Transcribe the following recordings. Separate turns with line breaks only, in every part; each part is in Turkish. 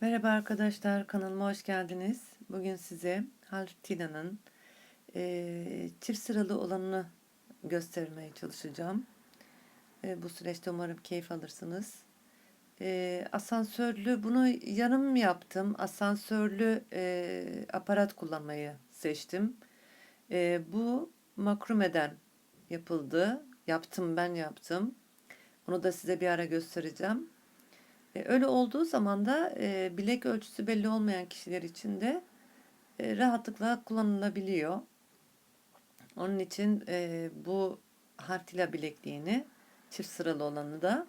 Merhaba arkadaşlar, kanalıma hoş geldiniz. Bugün size Haltina'nın e, çift sıralı olanını göstermeye çalışacağım. E, bu süreçte umarım keyif alırsınız. E, asansörlü, bunu yarım yaptım. Asansörlü e, aparat kullanmayı seçtim. E, bu makrumeden yapıldı. Yaptım, ben yaptım. Onu da size bir ara göstereceğim. Öyle olduğu zaman da e, bilek ölçüsü belli olmayan kişiler için de e, rahatlıkla kullanılabiliyor. Onun için e, bu hartila bilekliğini çift sıralı olanı da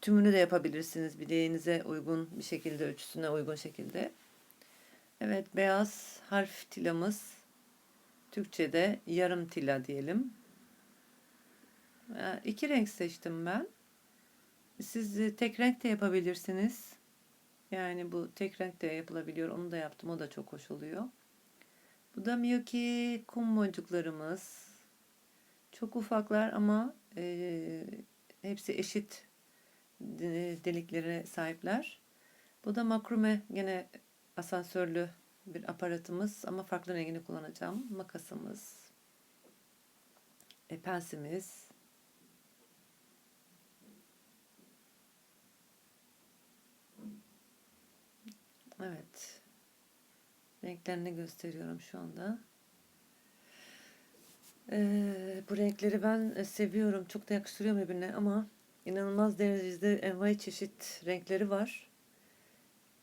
tümünü de yapabilirsiniz bileğinize uygun bir şekilde ölçüsüne uygun şekilde. Evet beyaz harf tilamız Türkçe'de yarım tila diyelim. E, iki renk seçtim ben. Siz e, tek renk de yapabilirsiniz. Yani bu tek renk de yapılabiliyor. Onu da yaptım. O da çok hoş oluyor. Bu da Miyuki kum boncuklarımız. Çok ufaklar ama e, hepsi eşit deliklere sahipler. Bu da makrume gene asansörlü bir aparatımız ama farklı rengini kullanacağım. Makasımız, e, pensimiz, Evet. Renklerini gösteriyorum şu anda. Ee, bu renkleri ben seviyorum. Çok da yakıştırıyor birbirine ama inanılmaz derecede envai çeşit renkleri var.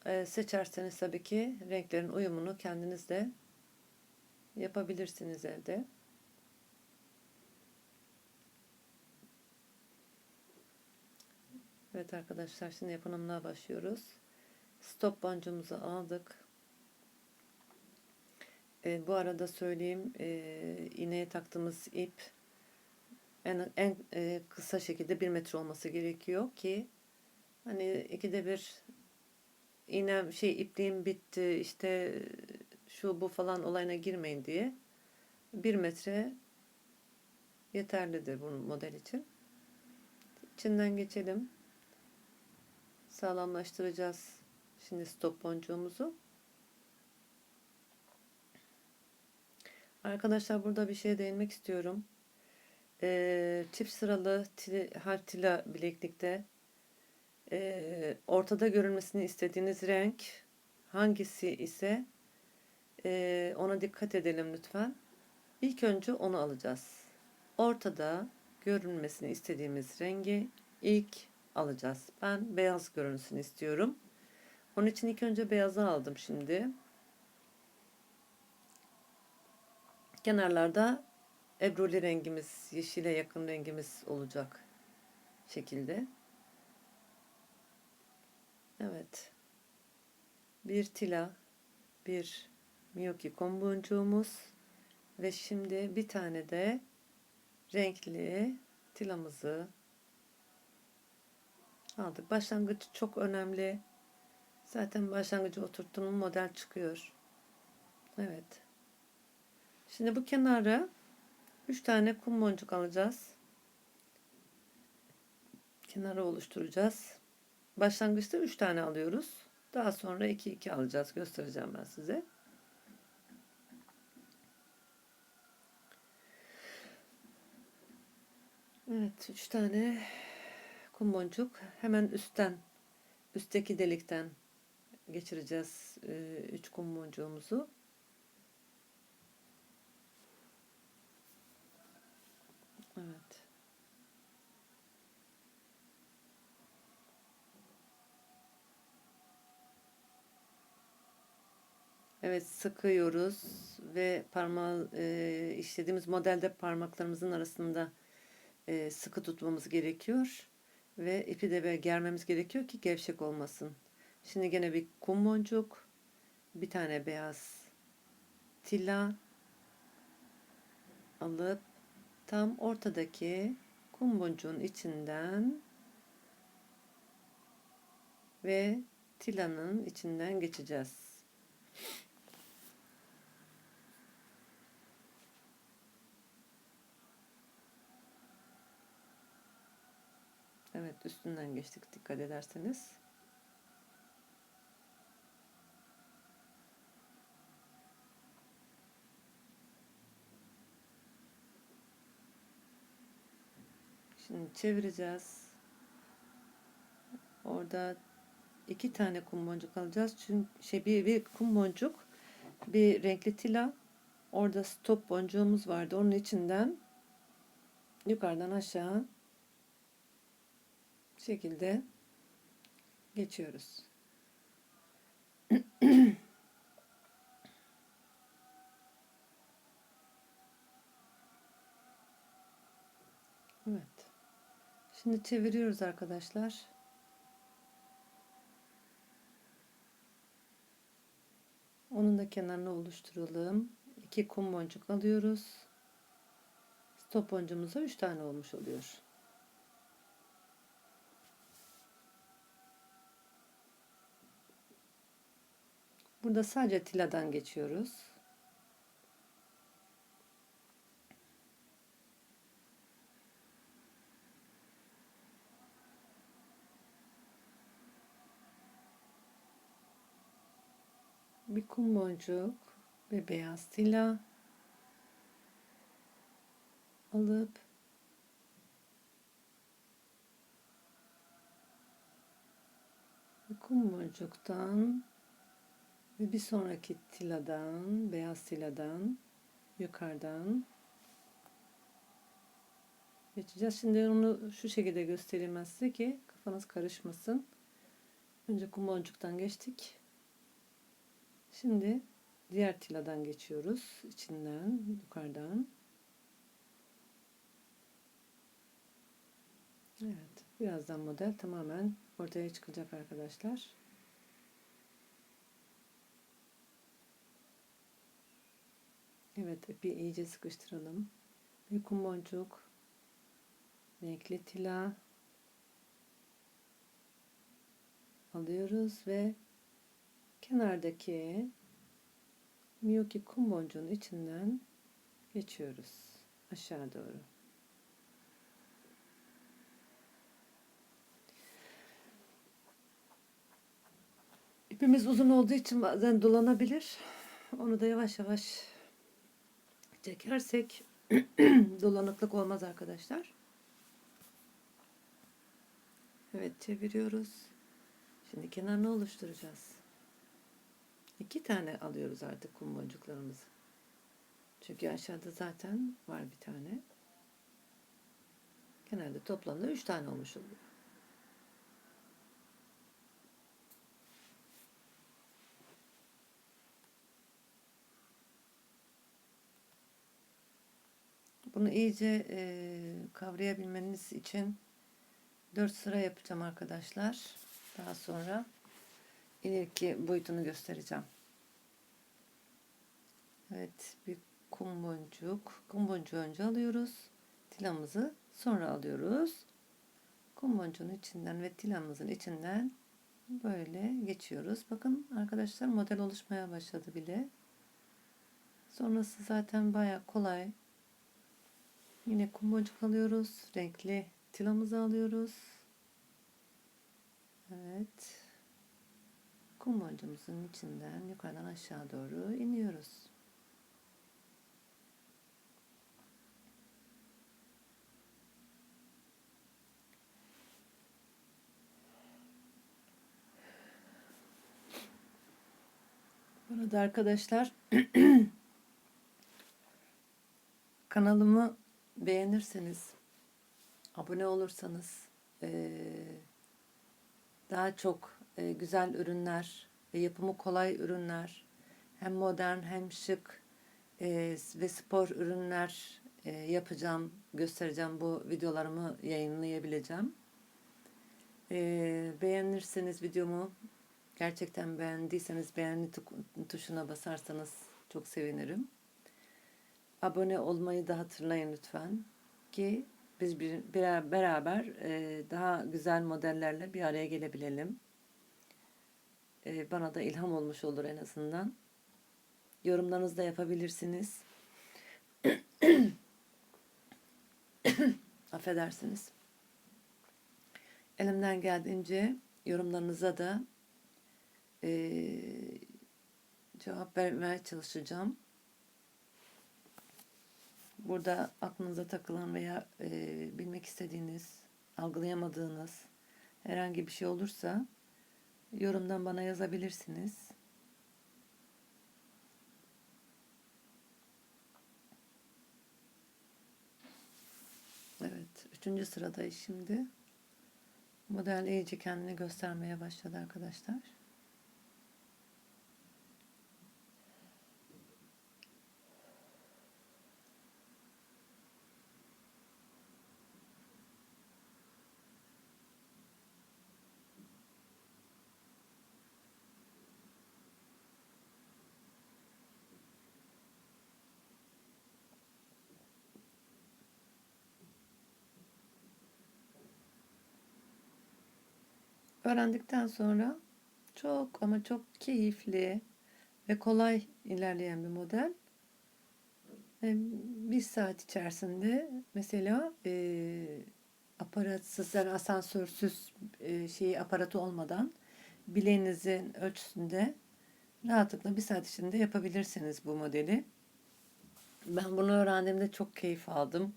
Ee, seçerseniz tabii ki renklerin uyumunu kendiniz de yapabilirsiniz evde. Evet arkadaşlar şimdi yapımına başlıyoruz. Stop bancımızı aldık. E, bu arada söyleyeyim e, iğneye taktığımız ip en, en e, kısa şekilde bir metre olması gerekiyor ki hani ikide bir iğnem şey ipliğim bitti işte şu bu falan olayına girmeyin diye bir metre yeterlidir bu model için. İçinden geçelim. Sağlamlaştıracağız Şimdi stop boncuğumuzu. Arkadaşlar burada bir şeye değinmek istiyorum. Ee, çift sıralı hartila bileklikte e, ortada görünmesini istediğiniz renk hangisi ise e, ona dikkat edelim lütfen. İlk önce onu alacağız. Ortada görünmesini istediğimiz rengi ilk alacağız. Ben beyaz görünsün istiyorum. Onun için ilk önce beyazı aldım şimdi. Kenarlarda ebruli rengimiz, yeşile yakın rengimiz olacak şekilde. Evet. Bir tila, bir miyoki komboncuğumuz ve şimdi bir tane de renkli tilamızı aldık. Başlangıç çok önemli. Zaten başlangıcı oturttuğum model çıkıyor. Evet. Şimdi bu kenarı 3 tane kum boncuk alacağız. Kenarı oluşturacağız. Başlangıçta 3 tane alıyoruz. Daha sonra 2 2 alacağız. Göstereceğim ben size. Evet, 3 tane kum boncuk hemen üstten üstteki delikten geçireceğiz e, üç kum boncuğumuzu. Evet. Evet sıkıyoruz ve parmağı e, işlediğimiz modelde parmaklarımızın arasında e, sıkı tutmamız gerekiyor ve ipi de germemiz gerekiyor ki gevşek olmasın. Şimdi gene bir kum boncuk, bir tane beyaz tilla alıp tam ortadaki kum boncuğun içinden ve tilanın içinden geçeceğiz. Evet üstünden geçtik dikkat ederseniz. Şimdi çevireceğiz. Orada iki tane kum boncuk alacağız. Çünkü şey bir, bir kum boncuk, bir renkli tila. Orada stop boncuğumuz vardı. Onun içinden yukarıdan aşağı şekilde geçiyoruz. Evet. Şimdi çeviriyoruz arkadaşlar. Onun da kenarını oluşturalım. 2 kum boncuk alıyoruz. Stop boncuğumuza 3 tane olmuş oluyor. Burada sadece tiladan geçiyoruz. Bir kum boncuk ve beyaz tila alıp kum boncuktan ve bir sonraki tiladan beyaz tiladan yukarıdan geçeceğiz. Şimdi onu şu şekilde göstereyim size ki kafanız karışmasın. Önce kum boncuktan geçtik. Şimdi diğer tiladan geçiyoruz. içinden yukarıdan. Evet. Birazdan model tamamen ortaya çıkacak arkadaşlar. Evet. Bir iyice sıkıştıralım. Bir kum boncuk. Renkli tila. Alıyoruz ve kenardaki Miyuki kum boncuğunun içinden geçiyoruz aşağı doğru. İpimiz uzun olduğu için bazen dolanabilir. Onu da yavaş yavaş çekersek dolanıklık olmaz arkadaşlar. Evet çeviriyoruz. Şimdi kenarını oluşturacağız. İki tane alıyoruz artık kum boncuklarımızı. Çünkü aşağıda zaten var bir tane. Genelde toplamda üç tane olmuş oluyor. Bunu iyice e, kavrayabilmeniz için 4 sıra yapacağım arkadaşlar. Daha sonra ileriki boyutunu göstereceğim. Evet bir kum boncuk. Kum boncuğu önce alıyoruz. Tilamızı sonra alıyoruz. Kum boncuğun içinden ve tilamızın içinden böyle geçiyoruz. Bakın arkadaşlar model oluşmaya başladı bile. Sonrası zaten baya kolay. Yine kum boncuk alıyoruz. Renkli tilamızı alıyoruz. Evet. Kum boncuğumuzun içinden yukarıdan aşağı doğru iniyoruz. Burada arkadaşlar kanalımı beğenirseniz, abone olursanız daha çok güzel ürünler ve yapımı kolay ürünler, hem modern hem şık ve spor ürünler yapacağım, göstereceğim bu videolarımı yayınlayabileceğim. Beğenirseniz videomu Gerçekten beğendiyseniz beğeni tuşuna basarsanız çok sevinirim. Abone olmayı da hatırlayın lütfen ki biz bir, bir beraber e, daha güzel modellerle bir araya gelebilelim. E, bana da ilham olmuş olur en azından. Yorumlarınızı da yapabilirsiniz. Affedersiniz. Elimden geldiğince yorumlarınıza da e, cevap vermeye çalışacağım. burada aklınıza takılan veya e, bilmek istediğiniz, algılayamadığınız herhangi bir şey olursa yorumdan bana yazabilirsiniz. Evet, üçüncü sıradayız şimdi. Model iyice kendini göstermeye başladı arkadaşlar. Öğrendikten sonra çok ama çok keyifli ve kolay ilerleyen bir model. Bir saat içerisinde mesela e, aparatsız yani asansörsüz e, şeyi aparatı olmadan bileğinizin ölçüsünde rahatlıkla bir saat içinde yapabilirsiniz bu modeli. Ben bunu öğrendiğimde çok keyif aldım.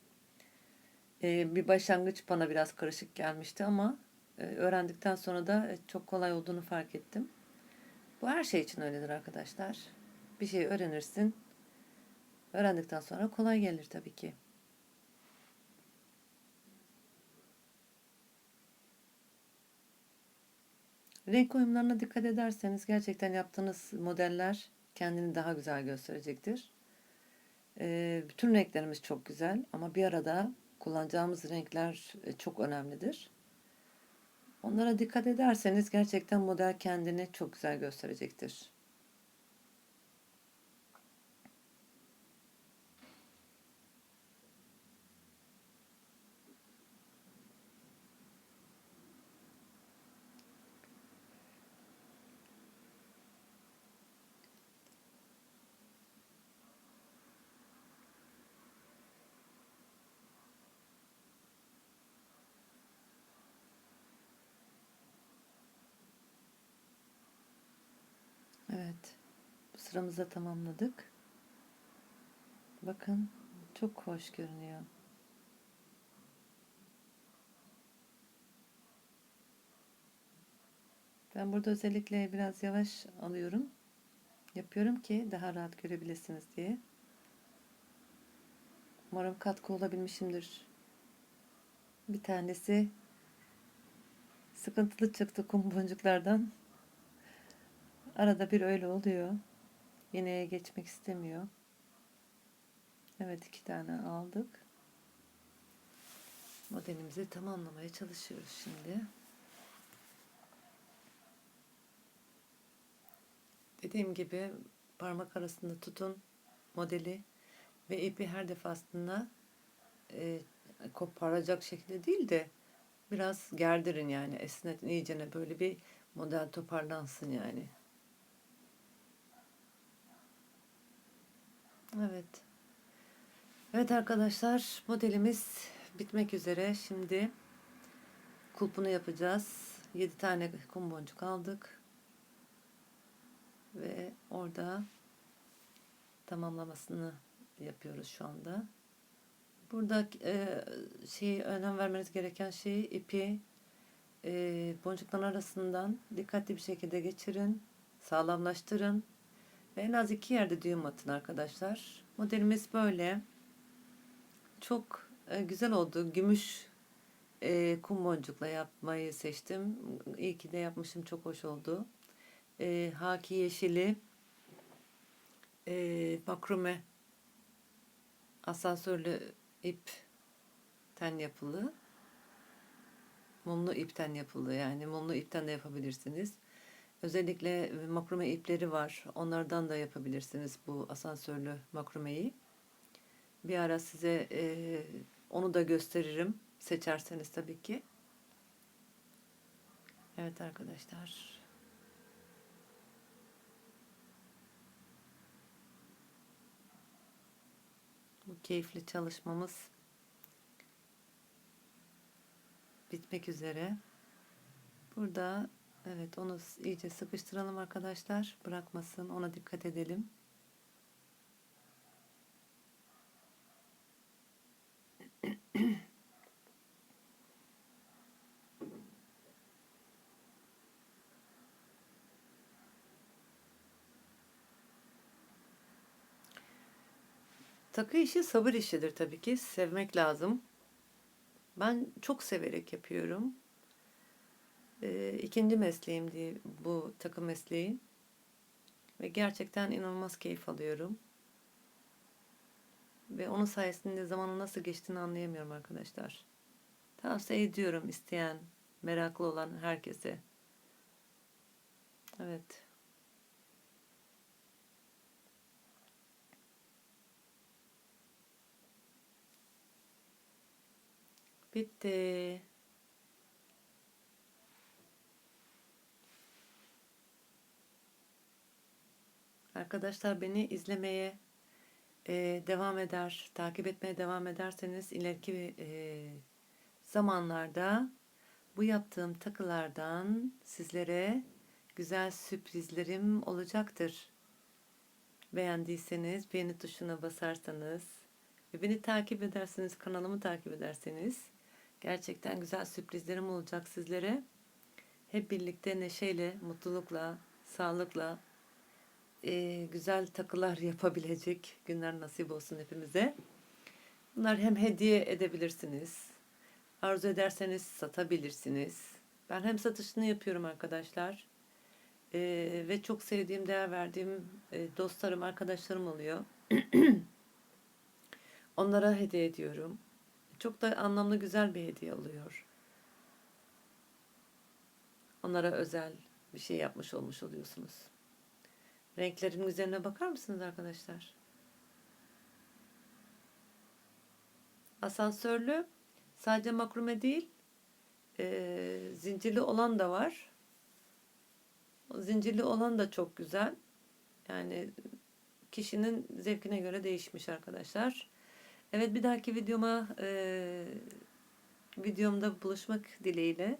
E, bir başlangıç bana biraz karışık gelmişti ama öğrendikten sonra da e, çok kolay olduğunu fark ettim. Bu her şey için öyledir arkadaşlar. Bir şey öğrenirsin. Öğrendikten sonra kolay gelir tabii ki. Renk uyumlarına dikkat ederseniz gerçekten yaptığınız modeller kendini daha güzel gösterecektir. E, bütün renklerimiz çok güzel ama bir arada kullanacağımız renkler e, çok önemlidir. Onlara dikkat ederseniz gerçekten model kendini çok güzel gösterecektir. Evet. Sıramızı tamamladık. Bakın çok hoş görünüyor. Ben burada özellikle biraz yavaş alıyorum. Yapıyorum ki daha rahat görebilirsiniz diye. Umarım katkı olabilmişimdir. Bir tanesi sıkıntılı çıktı kum boncuklardan. Arada bir öyle oluyor. Yeneye geçmek istemiyor. Evet iki tane aldık. Modelimizi tamamlamaya çalışıyoruz şimdi. Dediğim gibi parmak arasında tutun modeli ve ipi her defasında e, koparacak şekilde değil de biraz gerdirin yani esnetin iyicene böyle bir model toparlansın yani. Evet. Evet arkadaşlar modelimiz bitmek üzere. Şimdi kulpunu yapacağız. 7 tane kum boncuk aldık. Ve orada tamamlamasını yapıyoruz şu anda. Burada e, şey önem vermeniz gereken şey ipi e, boncukların arasından dikkatli bir şekilde geçirin, sağlamlaştırın ve en az iki yerde düğüm atın arkadaşlar. Modelimiz böyle. Çok e, güzel oldu. Gümüş e, kum boncukla yapmayı seçtim. İyi ki de yapmışım. Çok hoş oldu. E, haki yeşili e, makrume asansörlü ipten yapılı. Mumlu ipten yapılı yani mumlu ipten de yapabilirsiniz. Özellikle makrume ipleri var. Onlardan da yapabilirsiniz bu asansörlü makrumeyi. Bir ara size e, onu da gösteririm. Seçerseniz tabii ki. Evet arkadaşlar. Bu keyifli çalışmamız bitmek üzere. Burada Evet onu iyice sıkıştıralım arkadaşlar. Bırakmasın ona dikkat edelim. Takı işi sabır işidir tabii ki. Sevmek lazım. Ben çok severek yapıyorum. Ee, ikinci mesleğim diye bu takı mesleği. Ve gerçekten inanılmaz keyif alıyorum. Ve onun sayesinde zamanın nasıl geçtiğini anlayamıyorum arkadaşlar. Tavsiye ediyorum isteyen, meraklı olan herkese. Evet. Bitti. Arkadaşlar beni izlemeye e, devam eder, takip etmeye devam ederseniz ileriki e, zamanlarda bu yaptığım takılardan sizlere güzel sürprizlerim olacaktır. Beğendiyseniz beğeni tuşuna basarsanız ve beni takip ederseniz, kanalımı takip ederseniz gerçekten güzel sürprizlerim olacak sizlere. Hep birlikte neşeyle, mutlulukla, sağlıkla e, güzel takılar yapabilecek günler nasip olsun hepimize. Bunlar hem hediye edebilirsiniz, arzu ederseniz satabilirsiniz. Ben hem satışını yapıyorum arkadaşlar. E, ve çok sevdiğim, değer verdiğim e, dostlarım, arkadaşlarım oluyor. Onlara hediye ediyorum. Çok da anlamlı güzel bir hediye oluyor. Onlara özel bir şey yapmış olmuş oluyorsunuz. Renklerin üzerine bakar mısınız arkadaşlar? Asansörlü sadece makrume değil e, zincirli olan da var. O zincirli olan da çok güzel. Yani kişinin zevkine göre değişmiş arkadaşlar. Evet bir dahaki videoma e, videomda buluşmak dileğiyle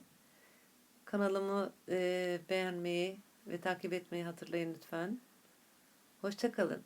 kanalımı e, beğenmeyi ve takip etmeyi hatırlayın lütfen. Hoşçakalın.